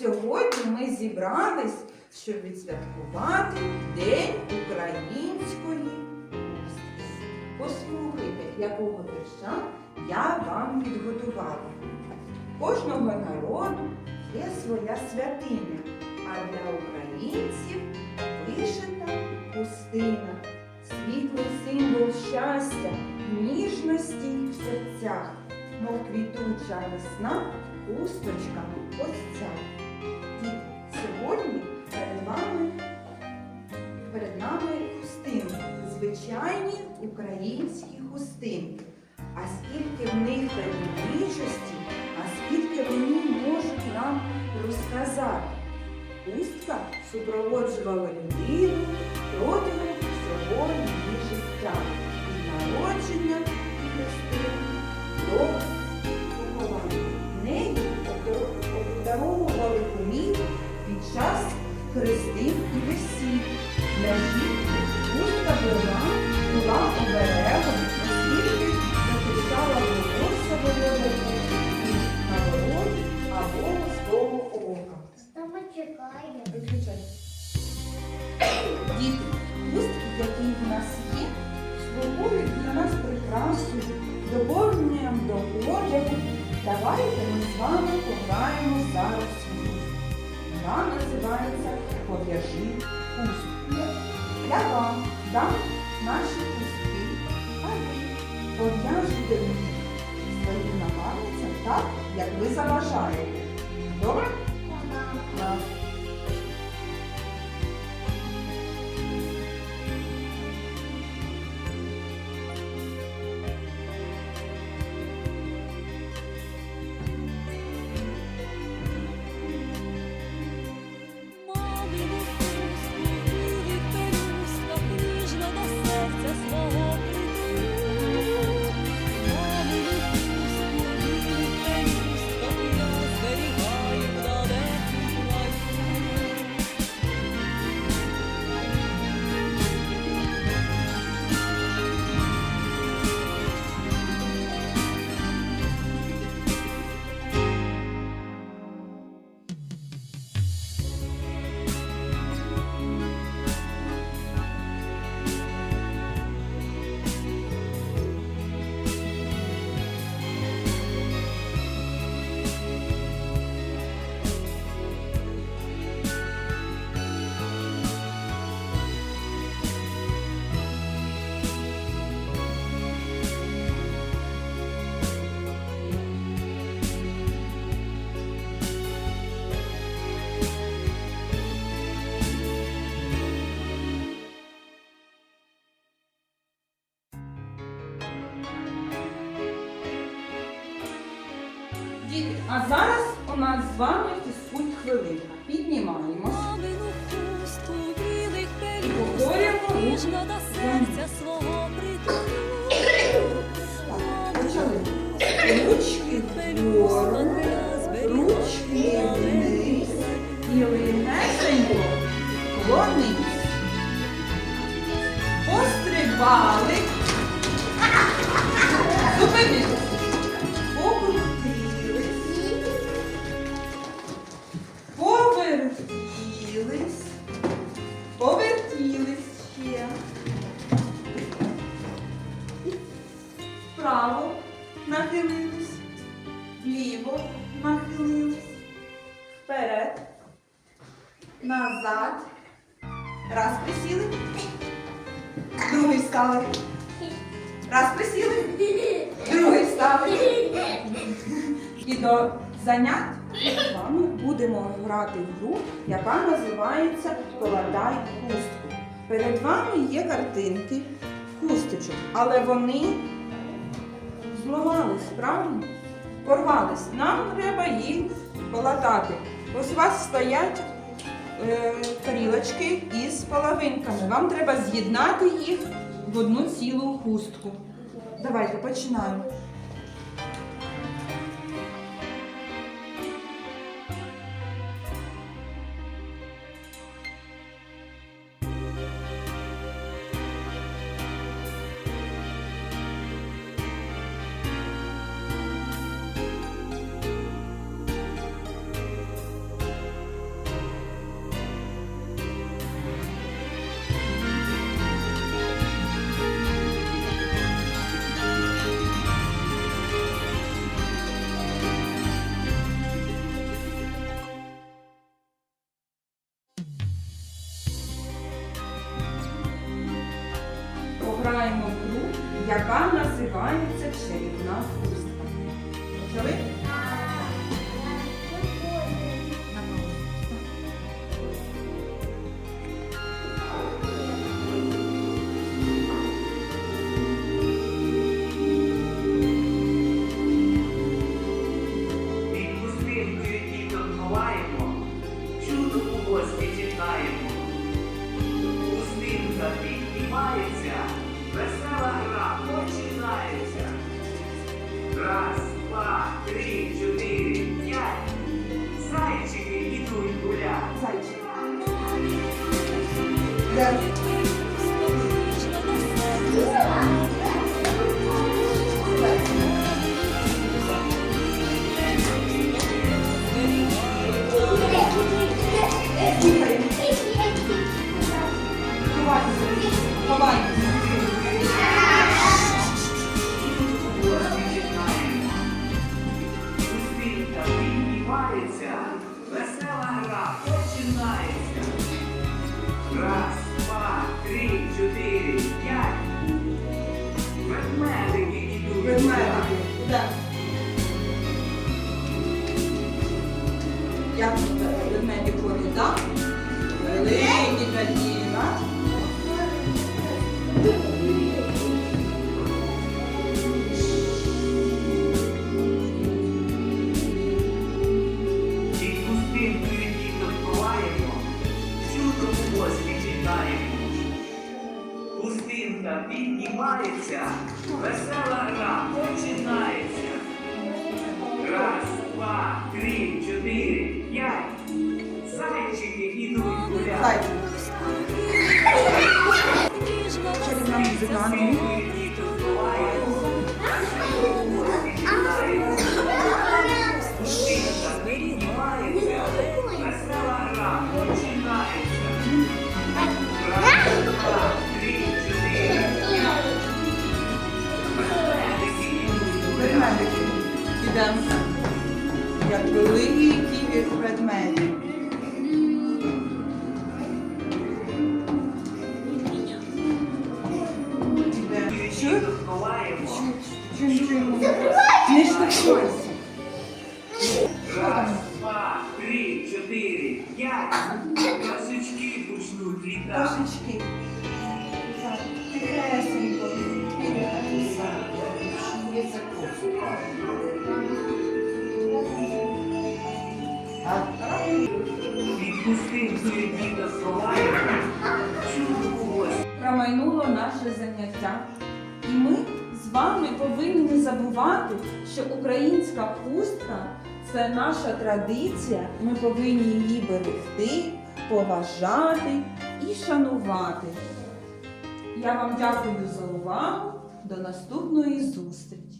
Сьогодні ми зібрались, щоб відсвяткувати День української мудрості. Послухайте, якого вірша я вам підготувала. Кожного народу є своя святиня, а для українців вишита пустина, світлий символ щастя, ніжності в серцях, мов квітуча весна хусточками ось ця. Звичайні українські хустинки. А скільки в них таємничості, а скільки вони можуть нам розказати. Хустка супроводжувала людину протягом всього її життя Давайте ми з вами пограємо зараз гру. Гра називається Пов'яжи хустку. Я вам дам наші хустки, а ви пов'яжете їх своїм напарницям так, як ви заважаєте. Добре? Діти, а зараз у нас з вами фізкульт хвилинка. Піднімаємось. І Повторюємо назад. Раз присіли, другий стали. Раз присіли, другий стали. І до занять з вами будемо грати в гру, яка називається Поладай хустку. Перед вами є картинки хусточок, але вони зламались, правильно? Порвались. Нам треба їх полатати. Ось у вас стоять тарілочки із половинками. Вам треба з'єднати їх в одну цілу хустку. Давайте починаємо. Яка називається чарівна хустка. Почали? Раз, починається. Раз, два, три, чотири, п'ять. Ведмедики гулять. Ведмедики. Де? Як ведмеді ходять, так? Великі такі, так? Пустинка піднімається, весела гра починається. Раз, два, три, чотири, п'ять. Зайчики ідуть гуляти. Ніжно Не штовхайся. Раз, два, три, чотири, п'ять. Косички почнуть літати. Кошечки. Тихесенько. Від пустинкою діток ховаємо. Чудо у гості. Промайнуло наше заняття. Вами повинні не забувати, що українська хустка це наша традиція. Ми повинні її берегти, поважати і шанувати. Я вам дякую за увагу. До наступної зустрічі!